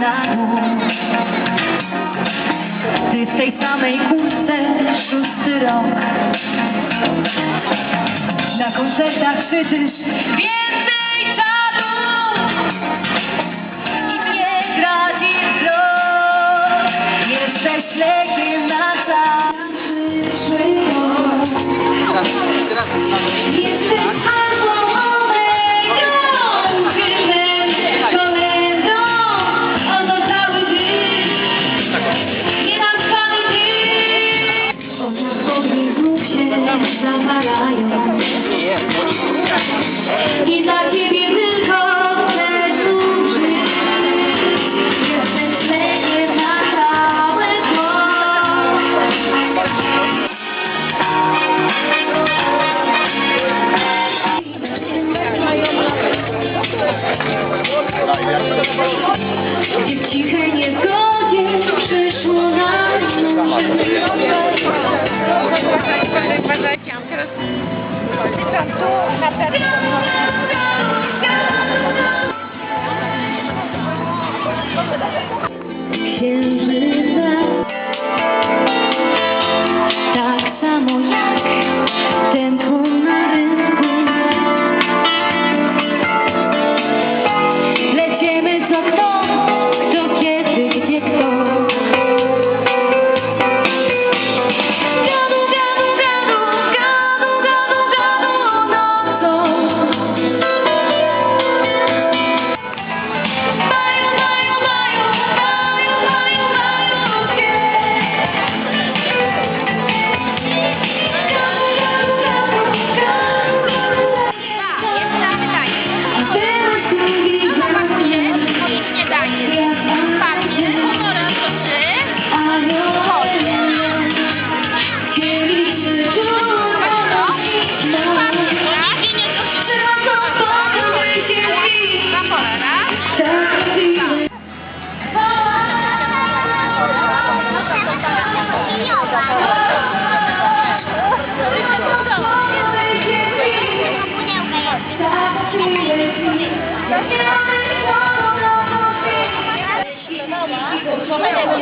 Ty w tej samej kurtce szósty rok. Na koncertach krzyczysz Więcej czadu I nie gra ci wzrok. Jesteś lekiem na cały Jesteś Let's go!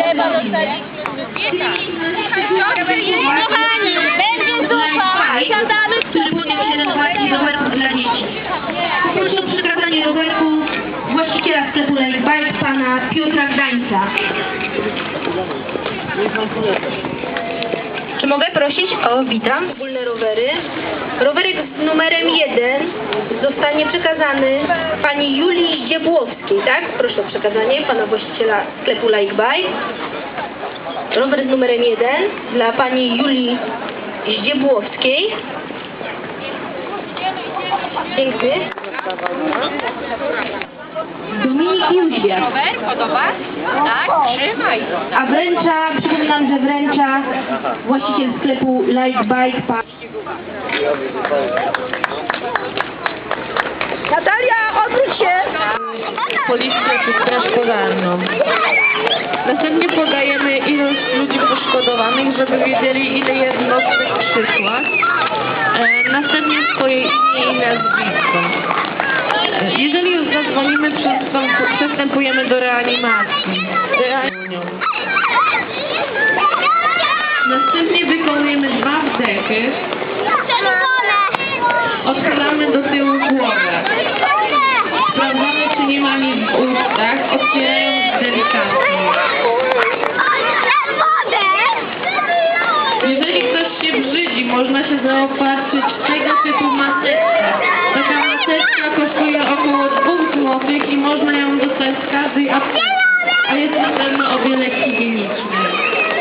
Kochani, będzie zupa! Siadamy w dzieci. Proszę o przekazanie rowerku właściciela sklepu Bike, pana Piotra Gdańca. Czy mogę prosić o witam wspólne rowery? Rowerek z numerem 1 zostanie przekazany pani Julii Zdziebłowskiej, tak? Proszę o przekazanie pana właściciela sklepu Like Bike. Rower z numerem 1 dla pani Julii Zdziebłowskiej. Dziękuję. Dominik Jóźwiak. Rower, podoba? Tak, trzymaj. A wręcza, przypominam, że wręcza właściciel sklepu Like Bike. Policję czy straż. Następnie podajemy ilość ludzi poszkodowanych, żeby wiedzieli ile jednostek przyszła. E, następnie swoje imię i nazwisko. E, jeżeli już zadzwonimy, przystępujemy do reanimacji. Reanimują. Następnie wykonujemy dwa wdechy. Odchylamy do tyłu głowę. Sprawdzamy, czy nie ma nic w ustach, otwierając delikatnie. Jeżeli ktoś się brzydzi, można się w tego typu maseczkę. Taka maseczka kosztuje około 2 zł i można ją dostać w każdej aptece, a jest potrzebna o wiele higienicznej.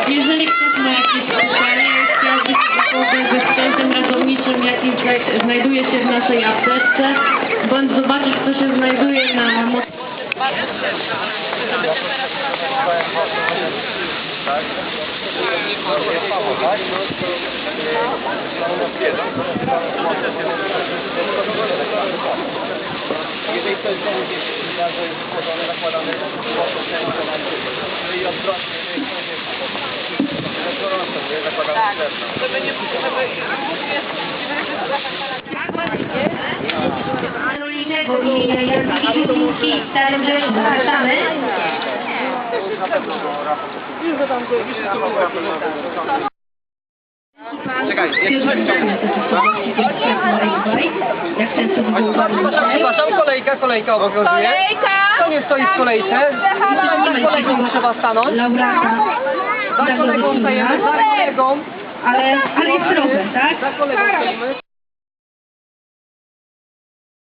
Jeżeli ktoś ma jakieś pytania i chciałby się zapoznać ze sprzętem ratowniczym, jaki zna- znajduje się w naszej aptece, bądź zobaczyć, co się znajduje na mo- Jeżeli ktoś znowu gdzieś że jest stworzony, nakładany na siebie. Czyli odwrotnie, nie jest gorąco, nie zakładamy drewno. Żeby nie, żeby Karolinego imienia Jadwigi Siódmówki, Starym Rzeszu, zapraszamy. Czekaj, Jak często to było Przepraszam, kolejka, kolejka obowiązuje. Kolejka! Kto nie stoi w kolejce? Za kolegą trzeba stanąć. laureata Za kolegą stajemy, za kolegą. ale, ale jest problem, tak? Za kolegą stoimy.